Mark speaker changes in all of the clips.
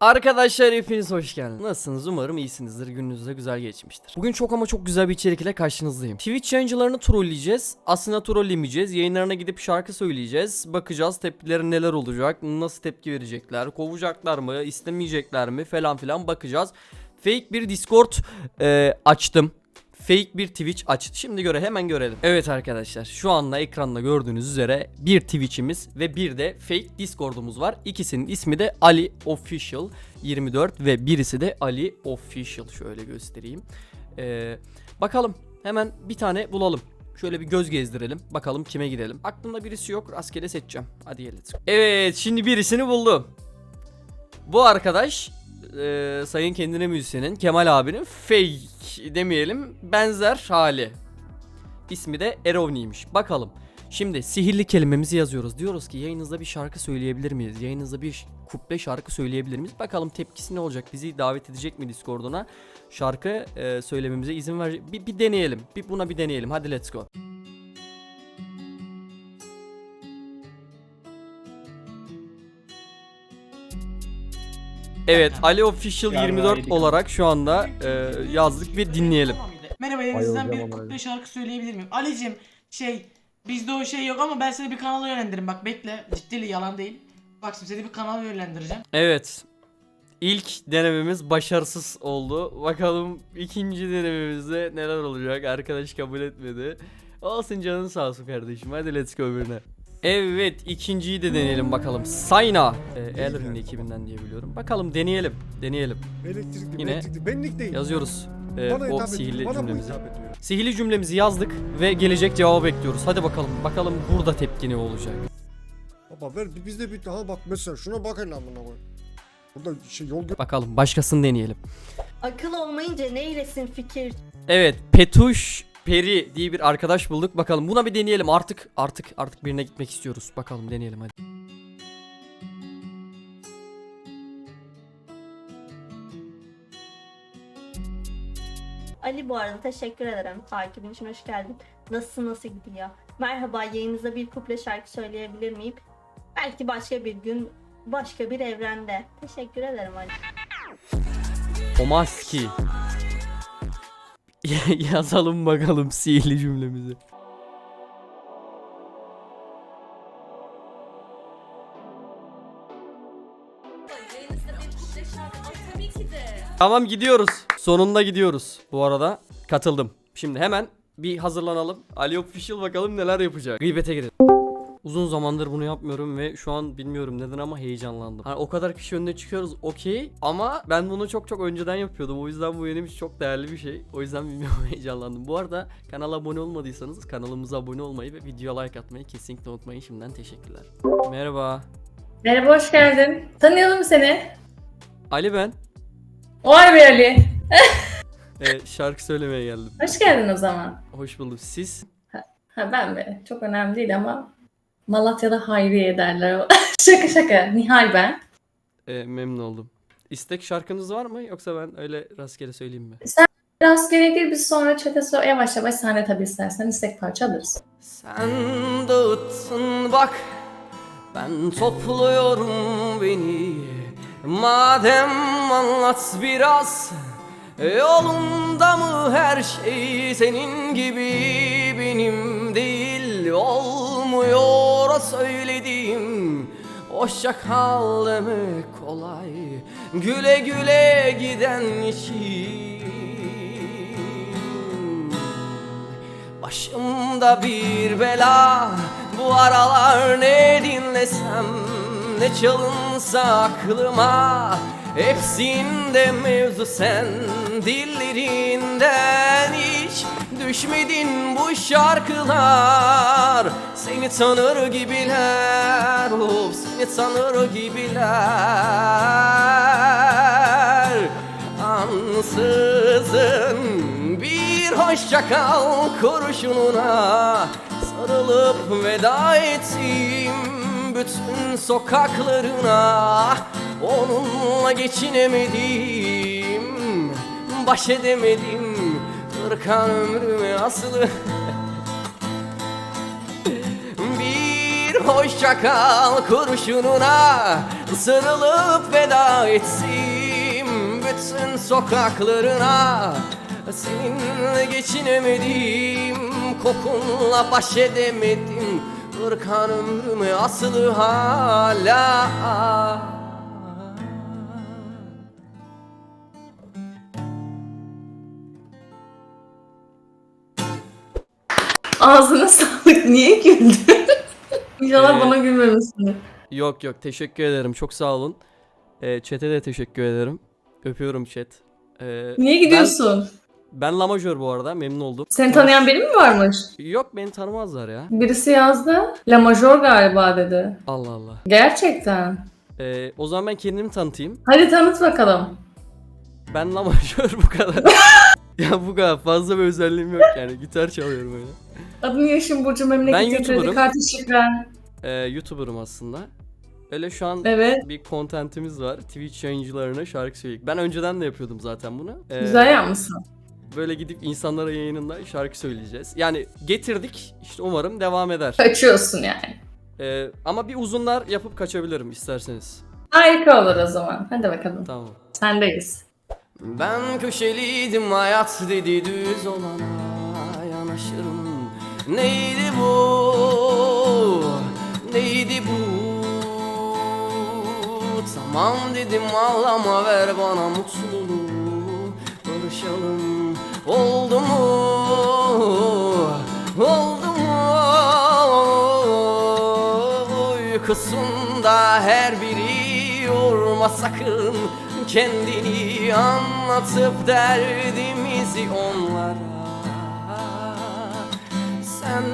Speaker 1: Arkadaşlar hepiniz hoş geldiniz. Nasılsınız? Umarım iyisinizdir. Gününüz de güzel geçmiştir. Bugün çok ama çok güzel bir içerik ile karşınızdayım. Twitch yayıncılarını trolleyeceğiz. Aslında trollemeyeceğiz. Yayınlarına gidip şarkı söyleyeceğiz. Bakacağız tepkileri neler olacak. Nasıl tepki verecekler. Kovacaklar mı? istemeyecekler mi? Falan filan bakacağız. Fake bir Discord e, açtım. Fake bir Twitch açtı. Şimdi göre hemen görelim. Evet arkadaşlar şu anda ekranda gördüğünüz üzere bir Twitch'imiz ve bir de fake Discord'umuz var. İkisinin ismi de Ali Official 24 ve birisi de Ali Official. Şöyle göstereyim. Ee, bakalım hemen bir tane bulalım. Şöyle bir göz gezdirelim. Bakalım kime gidelim. Aklımda birisi yok. Rastgele seçeceğim. Hadi gelin. Evet şimdi birisini buldum. Bu arkadaş e, sayın kendine müzisyenin Kemal abinin fake demeyelim benzer hali. İsmi de Erovni'ymiş. Bakalım. Şimdi sihirli kelimemizi yazıyoruz. Diyoruz ki yayınınızda bir şarkı söyleyebilir miyiz? Yayınınızda bir kuple şarkı söyleyebilir miyiz? Bakalım tepkisi ne olacak? Bizi davet edecek mi Discord'una? Şarkı e, söylememize izin verecek. Bir, bir deneyelim. Bir buna bir deneyelim. Hadi let's go. Evet, Ali Official
Speaker 2: Yarrağı
Speaker 1: 24
Speaker 2: yedik.
Speaker 1: olarak şu anda e, yazdık ve dinleyelim.
Speaker 3: Merhaba elinizden bir
Speaker 4: Bayılacağım ama
Speaker 3: şarkı söyleyebilir miyim? Ali'cim şey bizde o şey yok ama ben seni bir kanala yönlendiririm bak bekle ciddi yalan değil. Bak şimdi seni bir kanala yönlendireceğim.
Speaker 1: Evet. İlk denememiz başarısız oldu. Bakalım ikinci denememizde neler olacak. Arkadaş kabul etmedi. Olsun canın sağ olsun kardeşim. Hadi let's go birine. Evet ikinciyi de deneyelim bakalım. Sayna. Ee, Elrin ekibinden diye biliyorum. Bakalım deneyelim. Deneyelim.
Speaker 4: Elektrikli,
Speaker 1: Yine
Speaker 4: elektrikli. Benlik değil.
Speaker 1: Yazıyoruz. ee,
Speaker 4: Bana
Speaker 1: o
Speaker 4: hitap
Speaker 1: sihirli
Speaker 4: ediyor. Bana bu
Speaker 1: cümlemizi.
Speaker 4: hitap ediyor.
Speaker 1: Sihirli cümlemizi yazdık ve gelecek cevabı bekliyoruz. Hadi bakalım. Bakalım burada tepki ne olacak.
Speaker 4: Baba ver bi- bizde bir daha bak mesela şuna bak hele amına koy. Burada şey yol gö-
Speaker 1: Bakalım başkasını deneyelim.
Speaker 5: Akıl olmayınca neylesin fikir?
Speaker 1: Evet, Petuş Peri diye bir arkadaş bulduk. Bakalım buna bir deneyelim. Artık artık artık birine gitmek istiyoruz. Bakalım deneyelim hadi.
Speaker 5: Ali bu arada teşekkür ederim. Takibin için hoş geldin. Nasılsın nasıl gidiyor? Merhaba yayınızda bir kuple şarkı söyleyebilir miyim? Belki başka bir gün başka bir evrende. Teşekkür ederim Ali.
Speaker 1: Omaski. Yazalım bakalım sihirli cümlemizi. Tamam gidiyoruz. Sonunda gidiyoruz. Bu arada katıldım. Şimdi hemen bir hazırlanalım. Ali Official bakalım neler yapacak. Gıybete girelim. Uzun zamandır bunu yapmıyorum ve şu an bilmiyorum neden ama heyecanlandım. Hani o kadar kişi önüne çıkıyoruz okey ama ben bunu çok çok önceden yapıyordum. O yüzden bu benim için çok değerli bir şey. O yüzden bilmiyorum heyecanlandım. Bu arada kanala abone olmadıysanız kanalımıza abone olmayı ve videoya like atmayı kesinlikle unutmayın. Şimdiden teşekkürler. Merhaba.
Speaker 6: Merhaba, hoş geldin. Tanıyalım seni.
Speaker 1: Ali ben.
Speaker 6: Vay be Ali.
Speaker 1: Evet, şarkı söylemeye geldim.
Speaker 6: Hoş geldin o zaman.
Speaker 1: Hoş bulduk. Siz?
Speaker 6: Ha ben mi? Çok önemli değil ama Malatya'da Hayriye derler. şaka şaka. Nihal ben.
Speaker 1: Ee, memnun oldum. İstek şarkınız var mı yoksa ben öyle rastgele söyleyeyim mi?
Speaker 6: Rastgele gir biz sonra çete so yavaş yavaş sen de tabii istersen istek parça alırız.
Speaker 1: Sen dağıttın bak ben topluyorum beni Madem anlat biraz Yolunda mı her şey senin gibi benim değil Olmuyor o söylediğim Hoşça kal demek kolay? Güle güle giden için. Başımda bir bela Bu aralar ne dinlesem Ne çalınsa aklıma Hepsinde mevzu sen. Dillerinden hiç Düşmedin bu şarkılar Seni tanır gibiler Of seni tanır gibiler. Ansızın bir hoşça kal kurşununa Sarılıp veda ettim bütün sokaklarına. Onunla geçinemedim Baş edemedim Kırkan ömrüme asılı hoşça kal kurşununa Sarılıp veda ettim bütün sokaklarına Seninle geçinemedim Kokunla baş edemedim Irkan ömrüme asılı hala
Speaker 6: Ağzına sağlık. Niye güldün? İnşallah
Speaker 1: Ee,
Speaker 6: bana gülmemişsin.
Speaker 1: Yok yok teşekkür ederim çok sağ olun ee, Chat'e de teşekkür ederim Öpüyorum chat Ee,
Speaker 6: Niye gidiyorsun?
Speaker 1: Ben, ben Lamajör bu arada memnun oldum
Speaker 6: Seni tanıyan biri mi varmış?
Speaker 1: Yok beni tanımazlar ya
Speaker 6: Birisi yazdı. La Major galiba dedi.
Speaker 1: Allah Allah
Speaker 6: Gerçekten.
Speaker 1: Ee, O zaman ben kendimi tanıtayım
Speaker 6: Hadi tanıt bakalım.
Speaker 1: Ben Lamajör bu kadar Ya bu kadar fazla bir özelliğim yok yani gitar çalıyorum öyle
Speaker 6: Adın, yaşın, burcu, memleketin, kredi
Speaker 1: YouTuber'ım.
Speaker 6: kartı, şifren.
Speaker 1: ee, YouTuber'ım aslında Öyle şu an
Speaker 6: Evet.
Speaker 1: bir kontentimiz var Twitch yayıncılarına şarkı söyleyip Ben önceden de yapıyordum zaten bunu Ee,
Speaker 6: Güzel yapmışsın.
Speaker 1: Böyle gidip insanlara yayınında şarkı söyleyeceğiz. Yani getirdik. işte umarım devam eder.
Speaker 6: Kaçıyorsun yani.
Speaker 1: Ee, ama bir uzunlar yapıp kaçabilirim isterseniz.
Speaker 6: Harika olur o zaman. Hadi bakalım.
Speaker 1: Tamam.
Speaker 6: Sendeyiz.
Speaker 1: Ben köşeliydim hayat dedi düz olana yanaşırım. Neydi bu? Neydi bu? Tamam dedim ağlama ver bana mutluluğu Barışalım oldu mu? Oldu mu? Uykusunda her biri yorma sakın Kendini anlatıp derdimizi onlara. Sen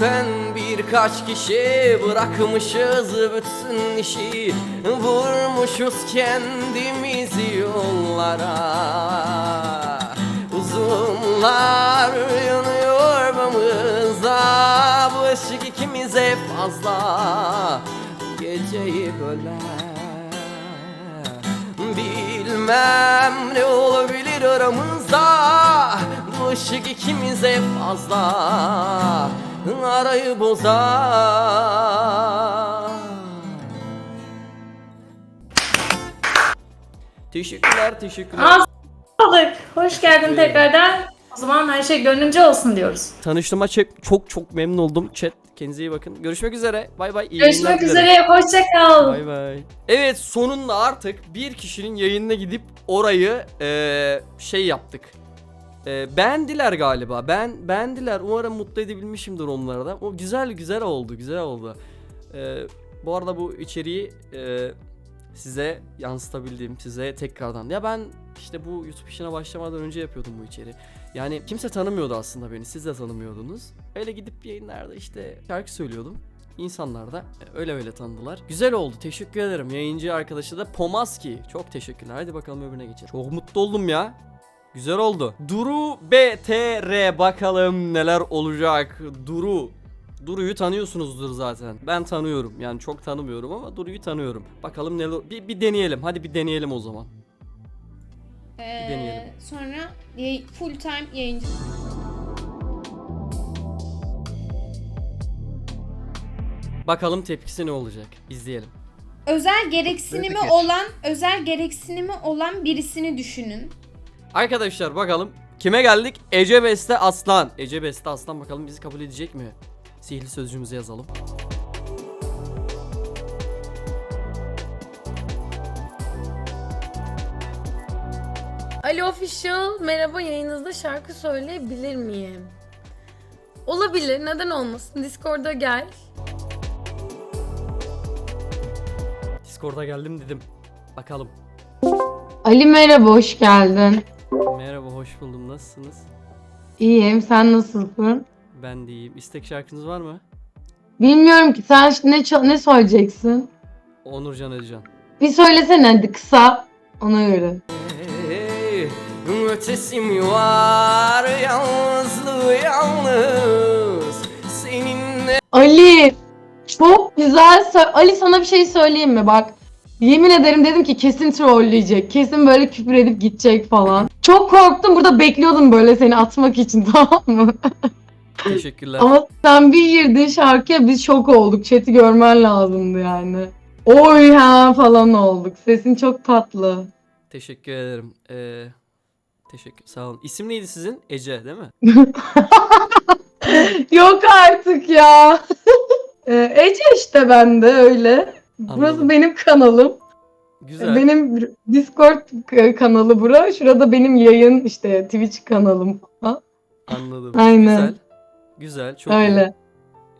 Speaker 1: ben birkaç kişi bırakmışız bütün işi Vurmuşuz kendimizi yollara. Uzunlar yanıyor bağımızda Bu ışık ikimize fazla. Geceyi böler Bilmem ne olabilir aramızda Bu ışık ikimize fazla Arayı bozar Teşekkürler teşekkürler
Speaker 6: sağlık. Hoş geldin tekrardan. O zaman her şey gönlünce olsun diyoruz.
Speaker 1: Tanıştığıma çok çok memnun oldum chat Kendinize iyi bakın Görüşmek üzere bay bay iyi yayınlar
Speaker 6: Görüşmek
Speaker 1: dilerim.
Speaker 6: üzere. Hoşça kal.
Speaker 1: Bay bay. Evet sonunda artık bir kişinin yayınına gidip orayı eee, şey yaptık. Eee beğendiler galiba. Ben beğendiler. Umarım mutlu edebilmişimdir onları da. O güzel güzel oldu, güzel oldu. Eee, bu arada bu içeriği eee, size yansıtabildiğim size tekrardan. Ya ben işte bu YouTube işine başlamadan önce yapıyordum bu içeriği. Yani kimse tanımıyordu aslında beni. Siz de tanımıyordunuz. Öyle gidip yayınlarda işte şarkı söylüyordum. İnsanlar da öyle öyle tanıdılar. Güzel oldu. Teşekkür ederim. Yayıncı arkadaşı da Pomaski. Çok teşekkürler. Hadi bakalım öbürüne geçelim. Çok mutlu oldum ya. Güzel oldu. Duru BTR bakalım neler olacak. Duru. Duru'yu tanıyorsunuzdur zaten. Ben tanıyorum. Yani çok tanımıyorum ama Duru'yu tanıyorum. Bakalım neler bir, bir deneyelim. Hadi bir deneyelim o zaman.
Speaker 2: Ee,
Speaker 1: deneyelim.
Speaker 2: Sonra yay- full time yayıncı.
Speaker 1: Bakalım tepkisi ne olacak. İzleyelim.
Speaker 2: Özel gereksinimi olan, özel gereksinimi olan birisini düşünün.
Speaker 1: Arkadaşlar bakalım kime geldik? Ece Beste Aslan. Ece Beste Aslan bakalım bizi kabul edecek mi? Sihirli sözcüğümüzü yazalım.
Speaker 7: Ali Official merhaba yayınınızda şarkı söyleyebilir miyim? Olabilir neden olmasın Discord'a gel.
Speaker 1: Discord'a geldim dedim. Bakalım.
Speaker 8: Ali merhaba, hoş geldin.
Speaker 1: Merhaba hoş buldum. Nasılsınız?
Speaker 8: İyiyim, sen nasılsın?
Speaker 1: Ben de iyiyim. İstek şarkınız var mı?
Speaker 8: Bilmiyorum ki sen şimdi ne, çal- ne söyleyeceksin?
Speaker 1: Onurcan Özcan.
Speaker 8: Bir söylesene hadi kısa, ona göre.
Speaker 1: Hey, ötesi mi var yalnızlığı yalnız Seninle
Speaker 8: Ali, çok güzel sö- Ali sana bir şey söyleyeyim mi? Bak, yemin ederim dedim ki kesin trolleyecek, kesin böyle küfür edip gidecek falan. Çok korktum, burada bekliyordum böyle seni atmak için tamam mı?
Speaker 1: Teşekkürler.
Speaker 8: Ama sen bir girdin şarkıya biz şok olduk, chat'i görmen lazımdı yani. oy ha falan olduk. Sesin çok tatlı.
Speaker 1: Teşekkür ederim. Ee, teşekkür. Sağ olun. İsim neydi sizin? Ece değil mi?
Speaker 8: Yok artık ya. Ee, Ece işte ben de öyle. Burası
Speaker 1: Anladım.
Speaker 8: benim kanalım.
Speaker 1: Güzel.
Speaker 8: Benim Discord kanalı bura. Şurada benim yayın işte Twitch kanalım falan.
Speaker 1: Anladım.
Speaker 8: Aynen.
Speaker 1: Güzel. Güzel. Çok iyi.
Speaker 8: Öyle.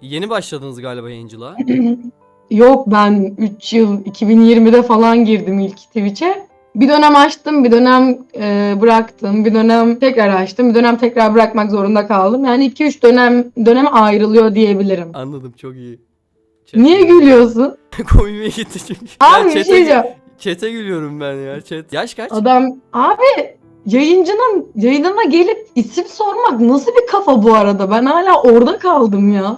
Speaker 1: Yeni başladınız galiba yayıncılığa.
Speaker 8: Yok ben 3 yıl 2020'de falan girdim ilk Twitch'e. Bir dönem açtım, bir dönem e, bıraktım, bir dönem tekrar açtım, bir dönem tekrar bırakmak zorunda kaldım. Yani 2-3 dönem döneme ayrılıyor diyebilirim.
Speaker 1: Anladım. Çok iyi. Chat-
Speaker 8: Niye gülüyorsun?
Speaker 1: Komiğe gitti çünkü.
Speaker 8: Abi bir şey diyeceğim.
Speaker 1: Chat'e gülüyorum ben ya. Chat. Yaş kaç?
Speaker 8: Adam abi yayıncının yayınına gelip isim sormak nasıl bir kafa bu arada? Ben hala orada kaldım ya.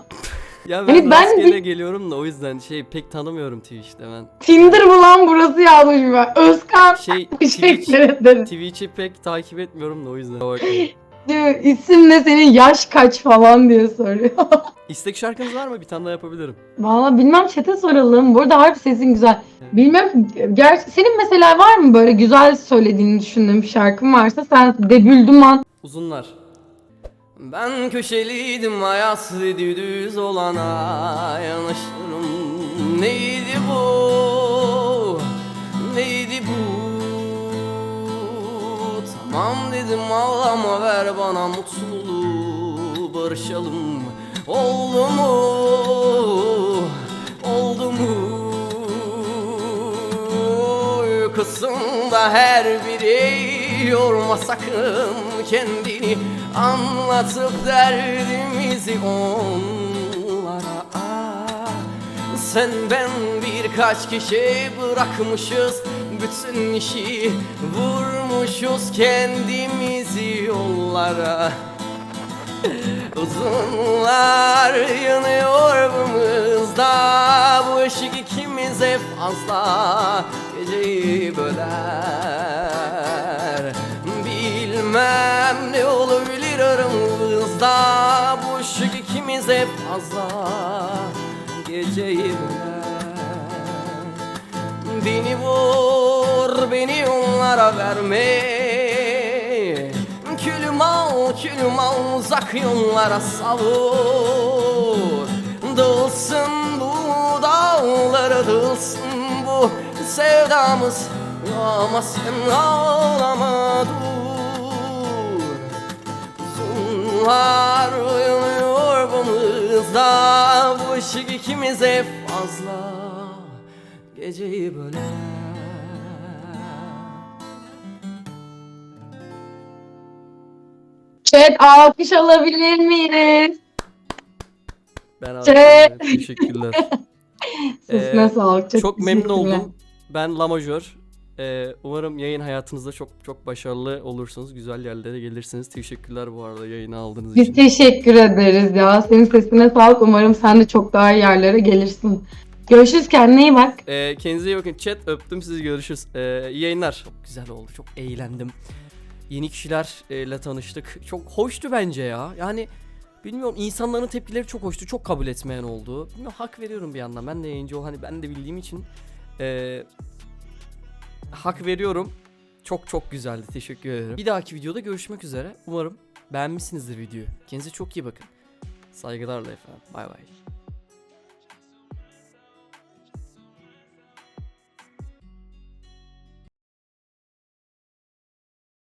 Speaker 1: Ya ben
Speaker 8: Hani ben
Speaker 1: rastgele
Speaker 8: bir-
Speaker 1: geliyorum da o yüzden şey pek tanımıyorum Twitch'te ben.
Speaker 8: Tinder mı lan burası yazmış ben. Özkan
Speaker 1: Şey
Speaker 8: teşekkür
Speaker 1: Twitch,
Speaker 8: ederim.
Speaker 1: Twitch'i pek takip etmiyorum da o yüzden.
Speaker 8: Diyor, İsim ne senin yaş kaç falan diye soruyor.
Speaker 1: İstek şarkınız var mı? Bir tane daha yapabilirim.
Speaker 8: Valla bilmem chat'e soralım. Bu arada harbi sesin güzel. Bilmem gerçi senin mesela var mı böyle güzel söylediğini düşündüğün bir şarkın varsa sen de Bülduman
Speaker 1: Uzunlar. Ben köşeliydim hayat dedi düz olana yanaşırım Neydi bu? Neydi bu? Tamam dedim ağlama ver bana mutluluğu barışalım Oldu mu? Oldu mu? Uykusunda her biri yorma sakın kendini Anlatıp derdimizi onlara Sen ben birkaç kişi bırakmışız Bütün işi vurmuşuz kendimizi yollara. Uzunlar yanıyor bımızda Bu ışık ikimize fazla Geceyi böler. Bilmem ne olabilir aramızda Bu ışık ikimize fazla Geceyi böler Beni vur, beni onlara verme. Külüm al, külüm al, uzak yollara savur. Dağılsın bu dağlara, dağılsın bu sevdamız. Ama sen ağlama dur. Uzunlar uyanıyor bağımızda Bu ışık ikimize fazla Geceyi böler
Speaker 8: Chat alkış alabilir miyiz?
Speaker 1: Ben alkışlıyorum. Teşekkürler.
Speaker 8: Sesine
Speaker 1: Ee,
Speaker 8: sağlık. Çok,
Speaker 1: çok memnun
Speaker 8: teşekkürler.
Speaker 1: oldum. Ben Lamajör. Ee, umarım yayın hayatınızda çok çok başarılı olursunuz. Güzel yerlere gelirsiniz. Teşekkürler bu arada yayını aldığınız
Speaker 8: Biz
Speaker 1: için.
Speaker 8: teşekkür ederiz ya. Senin sesine sağlık. Umarım sen de çok daha iyi yerlere gelirsin. Görüşürüz kendine iyi bak.
Speaker 1: Ee, kendinize iyi bakın. Chat öptüm sizi görüşürüz. Ee, iyi yayınlar. Çok güzel oldu. Çok eğlendim. Yeni kişilerle tanıştık. Çok hoştu bence ya. Yani bilmiyorum insanların tepkileri çok hoştu. Çok kabul etmeyen oldu. Bilmiyorum, hak veriyorum bir yandan. Ben de yayıncı ol hani ben de bildiğim için ee, hak veriyorum. Çok çok güzeldi. Teşekkür ederim. Bir dahaki videoda görüşmek üzere. Umarım beğenmişsinizdir videoyu. Kendinize çok iyi bakın. Saygılarla efendim. Bay bay.